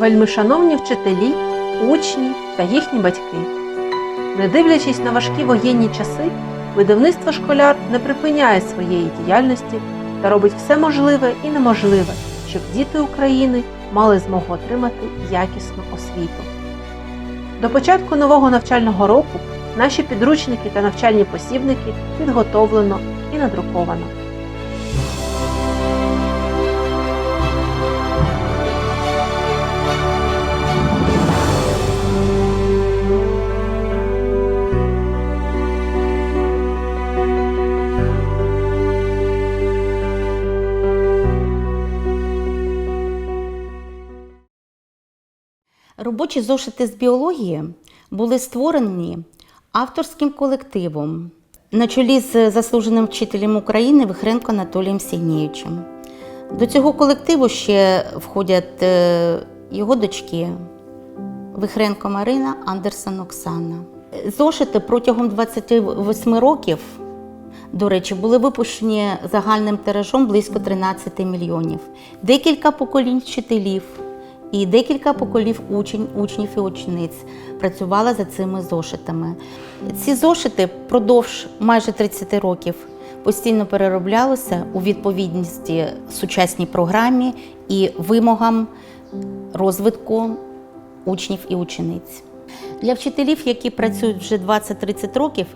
Вельмишановні вчителі, учні та їхні батьки. Не дивлячись на важкі воєнні часи, видавництво школяр не припиняє своєї діяльності та робить все можливе і неможливе, щоб діти України мали змогу отримати якісну освіту. До початку нового навчального року наші підручники та навчальні посібники підготовлено і надруковано. Робочі зошити з біології були створені авторським колективом на чолі з заслуженим вчителем України Вихренко Анатолієм Сігнієвичем. До цього колективу ще входять е, його дочки Вихренко Марина, Андерсон Оксана. Зошити протягом 28 років, до речі, були випущені загальним тиражом близько 13 мільйонів. Декілька поколінь вчителів і декілька поколів учень, учнів і учениць працювали за цими зошитами. Ці зошити впродовж майже 30 років постійно перероблялися у відповідності сучасній програмі і вимогам розвитку учнів і учениць. Для вчителів, які працюють вже 20-30 років,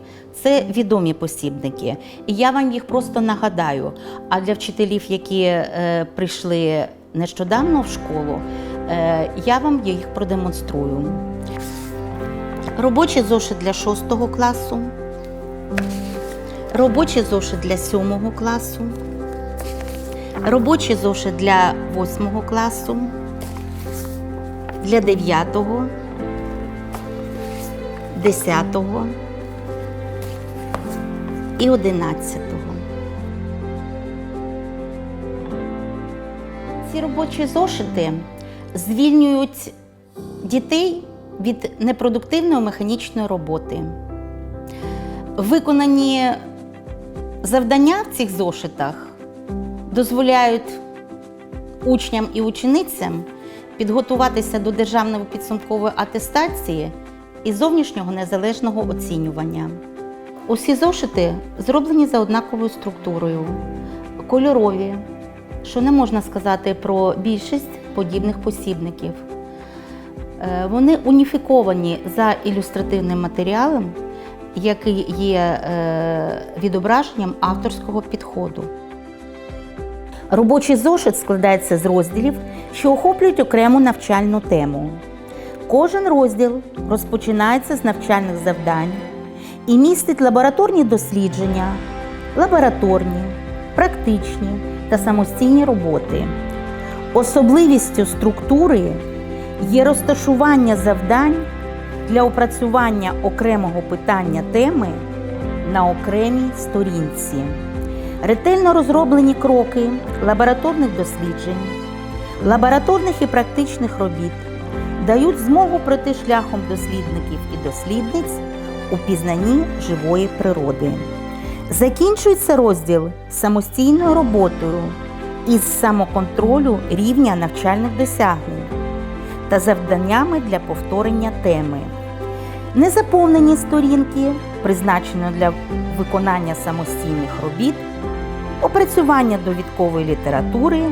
це відомі посібники. І я вам їх просто нагадаю. А для вчителів, які е, прийшли нещодавно в школу, я вам їх продемонструю. Робочий зошит для 6 класу, робочий зошит для 7 класу, робочий зошит для 8 класу, для 9 10 і 11. Ці робочі зошити звільнюють дітей від непродуктивної механічної роботи. Виконані завдання в цих зошитах дозволяють учням і ученицям підготуватися до державної підсумкової атестації і зовнішнього незалежного оцінювання. Усі зошити зроблені за однаковою структурою, кольорові, що не можна сказати про більшість подібних посібників. Е, Вони уніфіковані за ілюстративним матеріалом, який є е, відображенням авторського підходу. Робочий зошит складається з розділів, що охоплюють окрему навчальну тему. Кожен розділ розпочинається з навчальних завдань і містить лабораторні дослідження, лабораторні, практичні та самостійні роботи. Особливістю структури є розташування завдань для опрацювання окремого питання теми на окремій сторінці. Ретельно розроблені кроки лабораторних досліджень, лабораторних і практичних робіт дають змогу пройти шляхом дослідників і дослідниць у пізнанні живої природи. Закінчується розділ самостійною роботою із самоконтролю рівня навчальних досягнень та завданнями для повторення теми. Незаповнені сторінки, призначені для виконання самостійних робіт, опрацювання довідкової літератури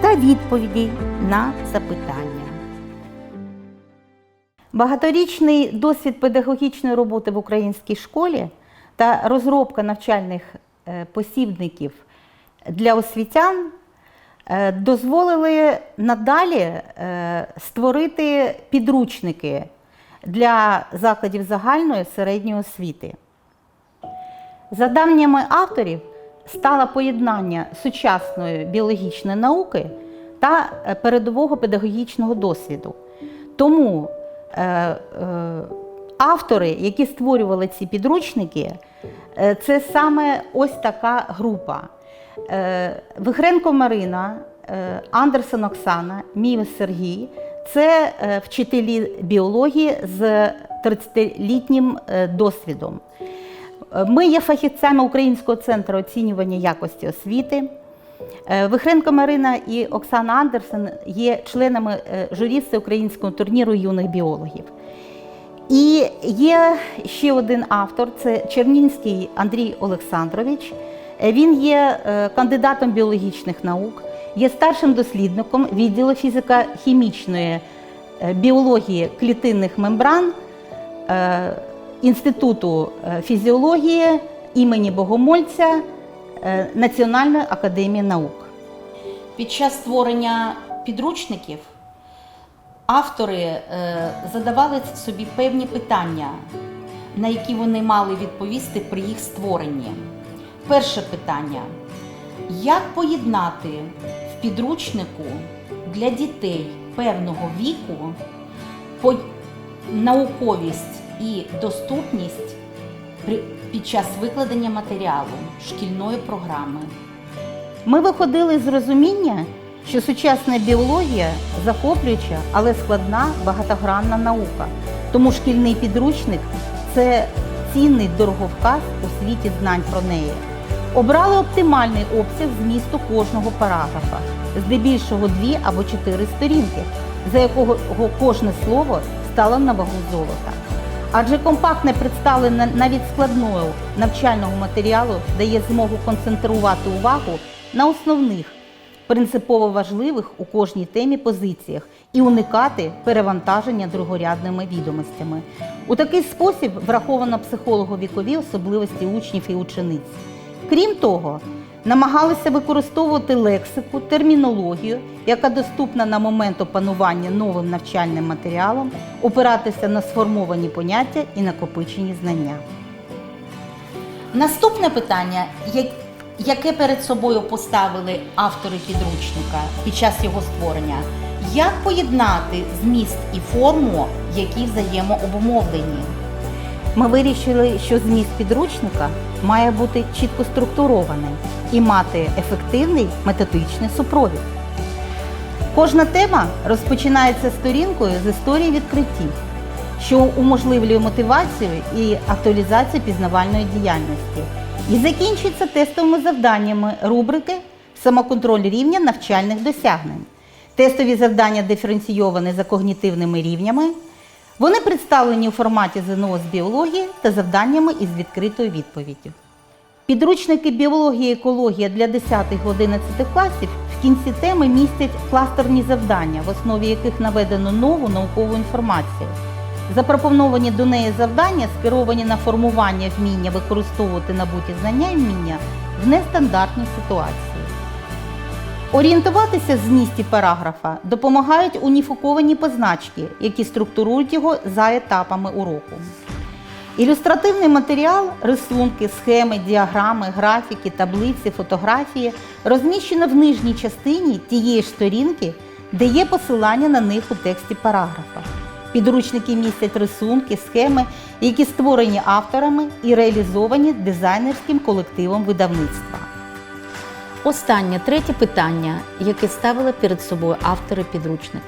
та відповіді на запитання. Багаторічний досвід педагогічної роботи в українській школі та розробка навчальних е, посібників для освітян е, дозволили надалі е, створити підручники для закладів загальної середньої освіти. За даними авторів, стало поєднання сучасної біологічної науки та е, передового педагогічного досвіду. Тому автори, які створювали ці підручники, це саме ось така група. Е, Вихренко Марина, е, Андерсон Оксана, Мівес Сергій це е, вчителі біології з 30-літнім е, досвідом. Ми є фахівцями Українського центру оцінювання якості освіти. Вихренко Марина і Оксана Андерсен є членами журі всеукраїнського турніру юних біологів. І є ще один автор це Чернінський Андрій Олександрович. Е, Він є е, кандидатом біологічних наук, є старшим дослідником відділу фізико-хімічної е, біології клітинних мембран Інституту фізіології імені Богомольця Національної академії наук. Під час створення підручників автори задавали собі певні питання, на які вони мали відповісти при їх створенні. Перше питання: як поєднати в підручнику для дітей певного віку науковість і доступність під час викладення матеріалу шкільної програми? Ми виходили з розуміння, що сучасна біологія захоплююча, але складна багатогранна наука. Тому шкільний підручник це цінний дороговказ у світі знань про неї. Обрали оптимальний обсяг змісту кожного параграфа, здебільшого дві або чотири сторінки, за якого кожне слово стало на вагу золота. Адже компактне представлення навіть складного навчального матеріалу дає змогу концентрувати увагу на основних, принципово важливих у кожній темі позиціях і уникати перевантаження другорядними відомостями. У такий спосіб враховано психолого-вікові особливості учнів і учениць. Крім того, намагалися використовувати лексику, термінологію, яка доступна на момент опанування новим навчальним матеріалом, опиратися на сформовані поняття і накопичені знання. Наступне питання, яке перед собою поставили автори підручника під час його створення, як поєднати зміст і форму, які взаємообумовлені? Ми вирішили, що зміст підручника має бути чітко структурований і мати ефективний методичний супровід. Кожна тема розпочинається сторінкою з історії відкриттів, що уможливлює мотивацію і актуалізацію пізнавальної діяльності, і закінчується тестовими завданнями рубрики Самоконтроль рівня навчальних досягнень. Тестові завдання диференційовані за когнітивними рівнями. Вони представлені у форматі ЗНО з біології та завданнями із відкритою відповіддю. Підручники біології і екологія для 10-11 класів в кінці теми містять кластерні завдання, в основі яких наведено нову наукову інформацію. Запропоновані до неї завдання скеровані на формування вміння використовувати набуті знання і вміння в нестандартній ситуації. Орієнтуватися в змісті параграфа допомагають уніфіковані позначки, які структурують його за етапами уроку. Ілюстративний матеріал, рисунки, схеми, діаграми, графіки, таблиці, фотографії розміщено в нижній частині тієї ж сторінки, де є посилання на них у тексті параграфа. Підручники містять рисунки, схеми, які створені авторами і реалізовані дизайнерським колективом видавництва. Останнє третє питання, яке ставили перед собою автори підручника.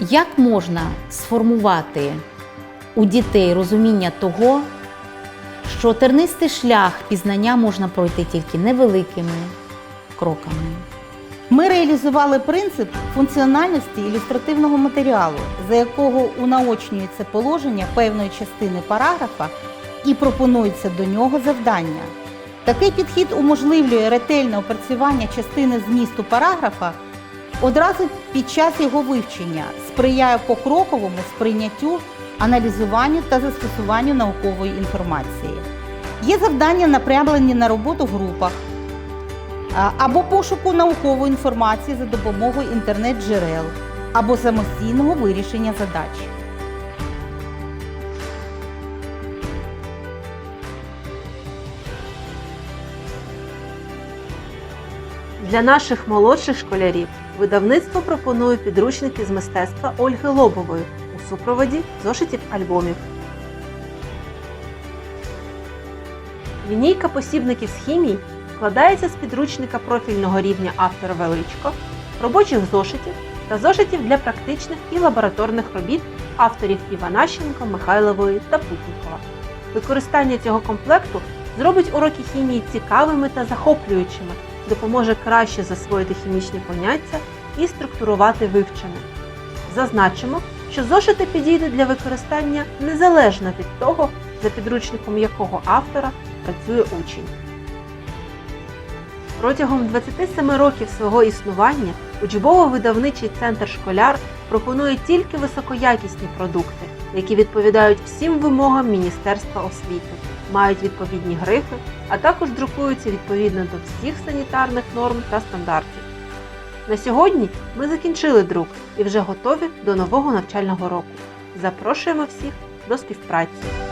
Як можна сформувати у дітей розуміння того, що тернистий шлях пізнання можна пройти тільки невеликими кроками? Ми реалізували принцип функціональності ілюстративного матеріалу, за якого унаочнюється положення певної частини параграфа і пропонується до нього завдання. Такий підхід уможливлює ретельне опрацювання частини змісту параграфа одразу під час його вивчення, сприяє покроковому сприйняттю, аналізуванню та застосуванню наукової інформації. Є завдання, напрямлені на роботу в групах або пошуку наукової інформації за допомогою інтернет-джерел, або самостійного вирішення задач. Для наших молодших школярів видавництво пропонує підручники з мистецтва Ольги Лобової у супроводі зошитів альбомів. Лінійка посібників з хімії складається з підручника профільного рівня автора Величко, робочих зошитів та зошитів для практичних і лабораторних робіт авторів Іванащенко, Михайлової та Путнікова. Використання цього комплекту зробить уроки хімії цікавими та захоплюючими допоможе краще засвоїти хімічні поняття і структурувати вивчене. Зазначимо, що зошити підійдуть для використання незалежно від того, за підручником якого автора працює учень. Протягом 27 років свого існування учбово-видавничий центр школяр пропонує тільки високоякісні продукти, які відповідають всім вимогам Міністерства освіти, мають відповідні грифи, а також друкуються відповідно до всіх санітарних норм та стандартів. На сьогодні ми закінчили друк і вже готові до нового навчального року. Запрошуємо всіх до співпраці.